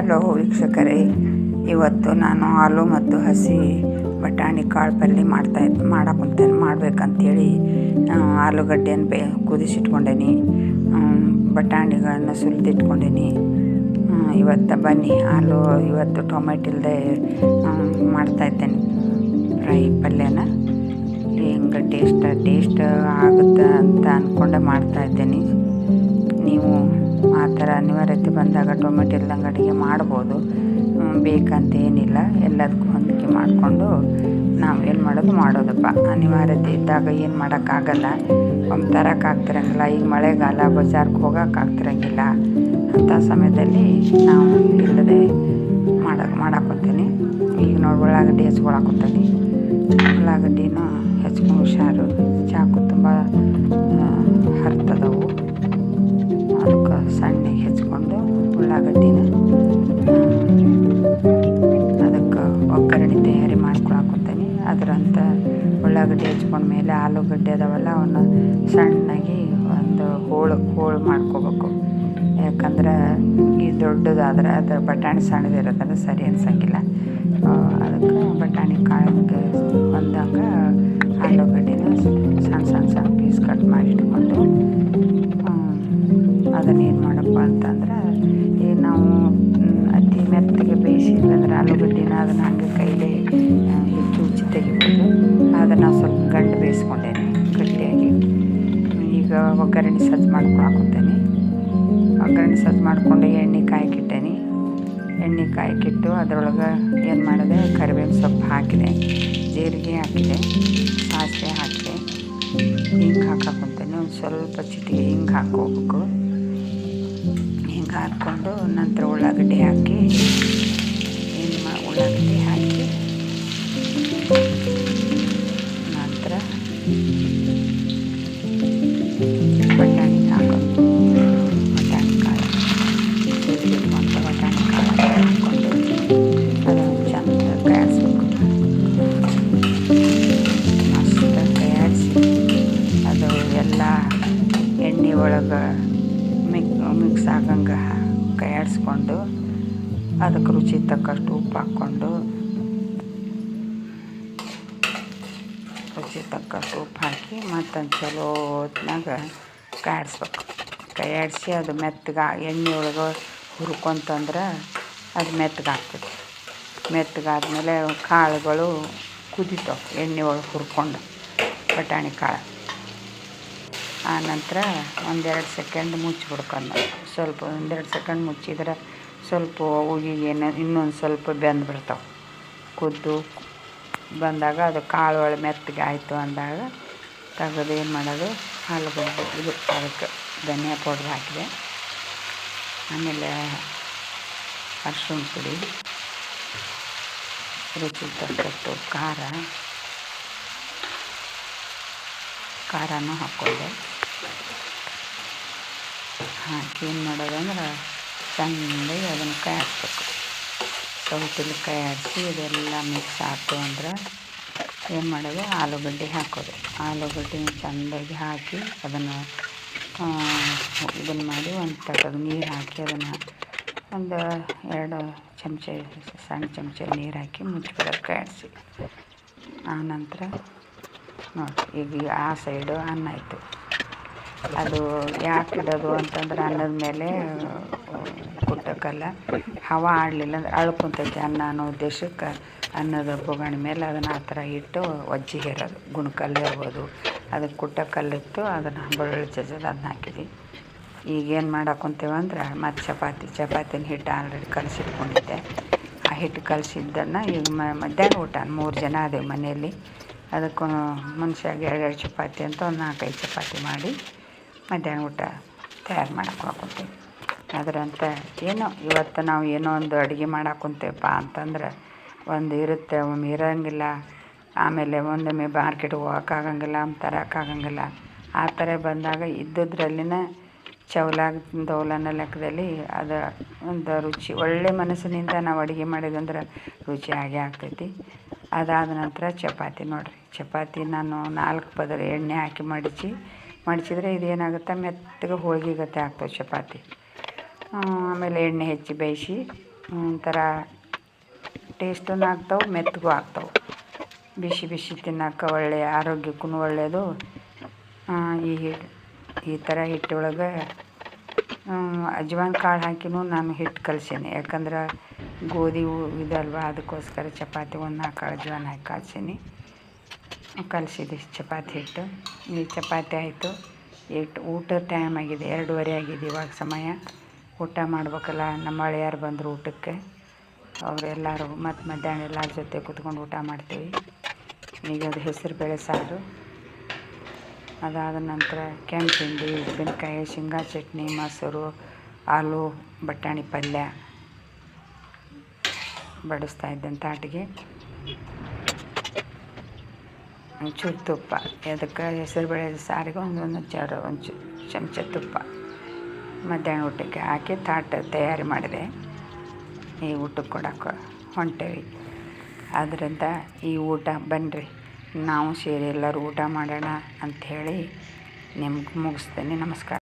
Hello ವೀಕ್ಷಕರೇ, ಇವತ್ತು ನಾನು ಆಲೂ ಮತ್ತು ಹಸಿ ಬಟಾಣಿ ಕಾಳು ಪಲ್ಯ ಮಾಡ್ತಾ ಮಾಡಕ್ಕಂತೇನೆ ಮಾಡಬೇಕಂತೇಳಿ ಆಲೂಗಡ್ಡೆಯನ್ನು ಬೇ ಕುದಿಸಿಟ್ಕೊಂಡೇನಿ ಬಟಾಣಿಗಳನ್ನ ಸುಲಿದಿಟ್ಕೊಂಡೇನಿ. ಇವತ್ತು ಬನ್ನಿ ಆಲೂ ಇವತ್ತು ಟೊಮೆಟೊ ಇಲ್ಲದೆ ಮಾಡ್ತಾಯಿದ್ದೇನೆ ಫ್ರೈ ಪಲ್ಯನ. ಹೆಂಗೆ ಟೇಸ್ಟ್ ಟೇಸ್ಟ್ ಆಗುತ್ತೆ ಅಂತ ಅಂದ್ಕೊಂಡೆ ಮಾಡ್ತಾಯಿದ್ದೇನೆ ನೀವು ಆ ಥರ ಅನಿವಾರ್ಯತೆ ಬಂದಾಗ ಟೊಮೆಟೊ ಇಲ್ದಂಗೆ ಅಡುಗೆ ಮಾಡ್ಬೋದು. ಬೇಕಂತ ಏನಿಲ್ಲ ಎಲ್ಲದಕ್ಕೂ ಹೊಂದಿಕೆ ಮಾಡಿಕೊಂಡು ನಾವು ಏನು ಮಾಡೋದು ಮಾಡೋದಪ್ಪ. ಅನಿವಾರ್ಯತೆ ಇದ್ದಾಗ ಏನು ಮಾಡೋಕ್ಕಾಗಲ್ಲ. ಒಮ್ಮೆ ತರೋಕ್ಕಾಗ್ತಿರಂಗಿಲ್ಲ ಈಗ ಮಳೆಗಾಲ ಬಜಾರ್ಗೆ ಹೋಗೋಕ್ಕಾಗ್ತಿರಂಗಿಲ್ಲ. ಅಂಥ ಸಮಯದಲ್ಲಿ ನಾವು ಇಲ್ಲದೆ ಮಾಡಕ್ಕೆ ಮಾಡಾಕೊತೀನಿ ಈಗ ನೋಡಿ ಉಳ್ಳಾಗಡ್ಡಿ ಹೆಚ್ಕೊಳಕೊತೀನಿ ಉಳ್ಳಾಗಡ್ಡಿನೂ ಹೆಚ್ಕೊಂಡು ಹುಷಾರು ಉಳ್ಳಾಗಡ್ಡಿ ಹೆಚ್ಕೊಂಡ್ಮೇಲೆ ಆಲೂಗಡ್ಡೆ ಅದಾವಲ್ಲ, ಅವನ್ನ ಸಣ್ಣಗೆ ಒಂದು ಹೋಳು ಹೋಳು ಮಾಡ್ಕೋಬೇಕು. ಯಾಕಂದ್ರೆ ಈ ದೊಡ್ಡದಾದ್ರೆ ಅದು ಬಟಾಣಿ ಸಣ್ಣದಿರೋದ್ರೆ ಸರಿ ಅನ್ಸಂಗಿಲ್ಲ. ಅದಕ್ಕೆ ಬಟಾಣಿ ಕಾಳಿಗೆ ಬಂದಾಗ ಆಲೂಗಡ್ಡೆನ ಸಣ್ಣ ಸಣ್ಣ ಸಣ್ಣ ಪೀಸ್ ಕಟ್ ಮಾಡಿ ಇಟ್ಕೊಂಡು ಅದನ್ನು ಏನು ಮಾಡಪ್ಪ ಅಂತಂದ್ರೆ ಈಗ ನಾವು ಅತಿ ಮೆತ್ತಗೆ ಬೇಯಿಸಿದ್ರಂದ್ರೆ ಆಲೂಗಡ್ಡೆನ ಅದನ್ನು ಹಂಗೆ ಕೈಲೇ ಹೆಚ್ಚು ಉಚ್ಚಿ ತೆಗಿಬೋದು. ಅದನ್ನು ಸ್ವಲ್ಪ ಗಂಡು ಬೇಯಿಸ್ಕೊಂಡೇನೆ ಗಟ್ಟಿಯಾಗಿ. ಈಗ ಒಗ್ಗರಣೆ ಸಜ್ಜು ಮಾಡ್ಕೊಳಕತ್ತೇನೆ ಒಗ್ಗರಣೆ ಸಜ್ಜು ಮಾಡಿಕೊಂಡು ಎಣ್ಣೆ ಕಾಯಕ್ಕಿಟ್ಟೇನೆ. ಎಣ್ಣೆ ಕಾಯಕ್ಕಿಟ್ಟು ಅದರೊಳಗೆ ಏನು ಮಾಡಿದೆ? ಕರಿಬೇವಿನ ಸೊಪ್ಪು ಹಾಕಿದೆ. ಜೀರಿಗೆ ಹಾಕಿದೆ. ಸಾಸಿವೆ ಹಾಕಿದೆ. ಹಿಂಗೆ ಹಾಕಕ್ಕಂತೇನೆ ಒಂದು ಸ್ವಲ್ಪ ಚಿಟಿಗೆ ಹಿಂಗೆ ಹಾಕೋಬೇಕು ಹಿಂಗೆ ಹಾಕ್ಕೊಂಡು ನಂತರ ಉಳ್ಳಾಗಡ್ಡೆ ಹಾಕಿ, ಏನು ಉಳ್ಳಾಗಡ್ಡಿ ಹಾಕಿ ಅದಕ್ಕೆ ರುಚಿ ತಕ್ಕಷ್ಟು ಉಪ್ಪು ಹಾಕ್ಕೊಂಡು. ರುಚಿ ತಕ್ಕಷ್ಟು ಉಪ್ಪು ಹಾಕಿ ಮತ್ತೊಂದು ಚಲೋ ಹೊತ್ನಾಗ ಕಾಯಿಸ್ಬೇಕು ಅದು ಮೆತ್ತಗೆ ಎಣ್ಣೆ ಒಳಗೆ ಹುರ್ಕೊಂತಂದ್ರೆ ಅದು ಮೆತ್ತಗಾಗ್ತದೆ ಮೆತ್ತಗಾದ್ಮೇಲೆ ಕಾಳುಗಳು ಕುದಿತಾವೆ ಎಣ್ಣೆ ಒಳಗೆ ಹುರ್ಕೊಂಡು ಬಟಾಣಿ ಕಾಳು. ಆನಂತರ ನಂತರ ಒಂದೆರಡು ಸೆಕೆಂಡ್ ಮುಚ್ಚಿಬಿಡ್ಕೊಂಡು ಸ್ವಲ್ಪ ಒಂದೆರಡು ಸೆಕೆಂಡ್ ಮುಚ್ಚಿದ್ರೆ ಸ್ವಲ್ಪ ಉಗಿಗೆ ಇನ್ನೊಂದು ಸ್ವಲ್ಪ ಬೆಂದು ಬಿಡ್ತಾವೆ. ಕುದ್ದು ಬಂದಾಗ ಅದು ಕಾಳು ಒಳ ಮೆತ್ತಗೆ ಆಯಿತು ಅಂದಾಗ ತೆಗೆದು ಏನು ಮಾಡೋದು? ಹಾಲು ಇದು ಅದಕ್ಕೆ ಧನಿಯಾ ಪೌಡ್ರ್ ಹಾಕಿದೆ. ಆಮೇಲೆ ಅರ್ಶಿನ ಪುಡಿ, ರುಚಿ ತಕ್ಕಷ್ಟು ಖಾರ, ಖಾರನೂ ಹಾಕ್ಕೊಂಡೆ. ಹಾಕಿ ಏನು ಮಾಡೋದಂದ್ರೆ ಚೆಂದಾಗಿ ಅದನ್ನು ಕಾಯಿಸ್ಬೇಕು. ಕಾಯಿ ಹಾಕಿ ಇದೆಲ್ಲ ಮಿಕ್ಸ್ ಹಾಕು ಅಂದ್ರೆ ಏನು ಮಾಡೋದು? ಆಲೂಗಡ್ಡೆ ಹಾಕೋದು. ಆಲೂಗಡ್ಡೆ ಚೆಂದಾಗಿ ಹಾಕಿ ಅದನ್ನು ಇದನ್ನು ಮಾಡಿ ಒಂದು ತಟದ ನೀರು ಹಾಕಿ ಅದನ್ನು ಒಂದು ಎರಡು ಚಮಚ ಸಣ್ಣ ಚಮಚ ನೀರು ಹಾಕಿ ಮುಚ್ಚಿಬಿಡೋದು ಕಾಯಿಸಿ. ಆನಂತರ ನೋಡಿ ಈಗ ಆ ಸೈಡು ಅನ್ನ ಆಯಿತು. ಅದು ಯಾಕೆ ಇಡೋದು ಅಂತಂದ್ರೆ ಅನ್ನದ ಮೇಲೆ ಕುಟ್ಟಕ್ಕಲ್ಲ ಹವ ಆಡಲಿಲ್ಲ ಅಂದ್ರೆ ಅಳ್ಕೊಂತೈತಿ ಅನ್ನ ಅನ್ನೋ ಉದ್ದೇಶಕ್ಕೆ ಅನ್ನದ ಬೊಗಣಿ ಮೇಲೆ ಅದನ್ನು ಆ ಥರ ಇಟ್ಟು ಒಜ್ಜಿಗೆ ಹೇರೋದು. ಗುಣಕಲ್ಲು ಇರ್ಬೋದು. ಅದಕ್ಕೆ ಕುಟ್ಟಕ್ಕಲ್ಲಿತ್ತು ಅದನ್ನು ಬೆಳ್ಳುಳ್ಳಿ ಚಜದ ಅದನ್ನ ಹಾಕಿದ್ವಿ. ಈಗೇನು ಅಂದ್ರೆ ಮತ್ತು ಚಪಾತಿ, ಚಪಾತಿನ ಹಿಟ್ಟು ಆಲ್ರೆಡಿ ಕಲಸಿಟ್ಕೊಂಡಿದ್ದೆ. ಆ ಹಿಟ್ಟು ಕಲಸಿದ್ದನ್ನು ಈಗ ಮಧ್ಯಾಹ್ನ ಊಟ ಮೂರು ಜನ ಅದೇ ಮನೆಯಲ್ಲಿ. ಅದಕ್ಕೆ ಮನುಷ್ಯಾಗ ಎರಡೆರಡು ಚಪಾತಿ ಅಂತ ಒಂದು ನಾಲ್ಕೈದು ಚಪಾತಿ ಮಾಡಿ ಮಧ್ಯಾಹ್ನ ಊಟ ತಯಾರು ಮಾಡಕ್ಕೆ ಅದರಂತ ಏನೋ ಇವತ್ತು ನಾವು ಏನೋ ಒಂದು ಅಡುಗೆ ಮಾಡಾಕುಂತೇವಪ್ಪ ಅಂತಂದ್ರೆ ಒಂದು ಇರುತ್ತೆ, ಒಮ್ಮೆ ಇರೋಂಗಿಲ್ಲ, ಆಮೇಲೆ ಒಂದೊಮ್ಮೆ ಮಾರ್ಕೆಟ್ಗೆ ಹೋಗೋಕ್ಕಾಗಂಗಿಲ್ಲ ತರೋಕ್ಕಾಗಂಗಿಲ್ಲ. ಆ ಥರ ಬಂದಾಗ ಇದ್ದದ್ರಲ್ಲಿನ ಚೌಲಾಗ ದೌಲನ ಲೆಕ್ಕದಲ್ಲಿ ಅದು ಒಂದು ರುಚಿ, ಒಳ್ಳೆ ಮನಸ್ಸಿನಿಂದ ನಾವು ಅಡುಗೆ ಮಾಡಿದಂದ್ರೆ ರುಚಿ ಆಗೇ ಆಗ್ತೈತಿ. ಅದಾದ ನಂತರ ಚಪಾತಿ ನೋಡಿರಿ. ಚಪಾತಿ ನಾನು ನಾಲ್ಕು ಪದರ ಎಣ್ಣೆ ಹಾಕಿ ಮಡಚಿ, ಮಡಚಿದ್ರೆ ಇದೇನಾಗುತ್ತೆ, ಮೆತ್ತಗೆ ಹೋಳಿಗೆ ಗತೆ ಆಗ್ತವೆ ಚಪಾತಿ. ಆಮೇಲೆ ಎಣ್ಣೆ ಹೆಚ್ಚಿ ಬೇಯಿಸಿ, ಒಂಥರ ಟೇಸ್ಟೂ ಆಗ್ತಾವೆ, ಮೆತ್ತಗೂ ಆಗ್ತಾವೆ. ಬಿಸಿ ಬಿಸಿ ತಿನ್ನೋಕೆ ಒಳ್ಳೆಯ ಆರೋಗ್ಯಕ್ಕೂ ಒಳ್ಳೆಯದು. ಈ ಈ ಥರ ಹಿಟ್ಟೊಳಗೆ ಅಜ್ವಾನ್ ಕಾಳು ಹಾಕಿನೂ ನಾನು ಹಿಟ್ಟು ಕಲ್ಸೀನಿ. ಯಾಕಂದ್ರೆ ಗೋಧಿ ಇದಲ್ವ, ಅದಕ್ಕೋಸ್ಕರ ಚಪಾತಿ ಒಂದು ನಾಲ್ಕು ಅಜ್ವಾನ್ ಹಾಕಿ ಕಲಸೀನಿ. ಕಲಸಿದೆ ಚಪಾತಿ ಹಿಟ್ಟು. ಈ ಚಪಾತಿ ಆಯಿತು. ಹಿಟ್ಟು ಊಟದ ಟೈಮ್ ಆಗಿದೆ, ಎರಡೂವರೆ ಆಗಿದೆ ಇವಾಗ ಸಮಯ. ಊಟ ಮಾಡ್ಬೇಕಲ್ಲ, ನಮ್ಮ ಅಳಿಯಾರು ಬಂದರು ಊಟಕ್ಕೆ. ಅವರೆಲ್ಲರೂ ಮತ್ತು ಮಧ್ಯಾಹ್ನ ಎಲ್ಲರ ಜೊತೆ ಕುತ್ಕೊಂಡು ಊಟ ಮಾಡ್ತೀವಿ. ಈಗ ಅದು ಹೆಸರು ಬೇಳೆ ಸಾರು. ಅದಾದ ನಂತರ ಕೆಂಪು ತಿಂಡಿ, ಉಪ್ಪಿನಕಾಯಿ, ಶೇಂಗಾ ಚಟ್ನಿ, ಮೊಸರು ಆಲೂ ಬಟಾಣಿ ಪಲ್ಯ ಬಡಿಸ್ತಾ ಇದ್ದಂಥ ಆಟಿಗೆ. ಒಂಚೂರು ತುಪ್ಪ. ಅದಕ್ಕೆ ಹೆಸರುಬೇಳೆ ಸಾರಿಗೆ ಒಂದು ಒಂದು ಚರ ಒಂದು ಚಮಚ ತುಪ್ಪ. ಮಧ್ಯಾಹ್ನ ಊಟಕ್ಕೆ ಹಾಕಿ ತಾಟ ತಯಾರಿ ಮಾಡಿದೆ. ಈ ಊಟಕ್ಕೆ ಕೊಡೋಕ್ಕೆ ಹೊಂಟೇವಿ. ಆದ್ದರಿಂದ ಈ ಊಟ ಬನ್ನಿರಿ ನಾವು ಸೇರಿ ಎಲ್ಲರೂ ಊಟ ಮಾಡೋಣ ಅಂಥೇಳಿ ನಿಮ್ಗೆ ಮುಗಿಸ್ತೇನೆ. ನಮಸ್ಕಾರ.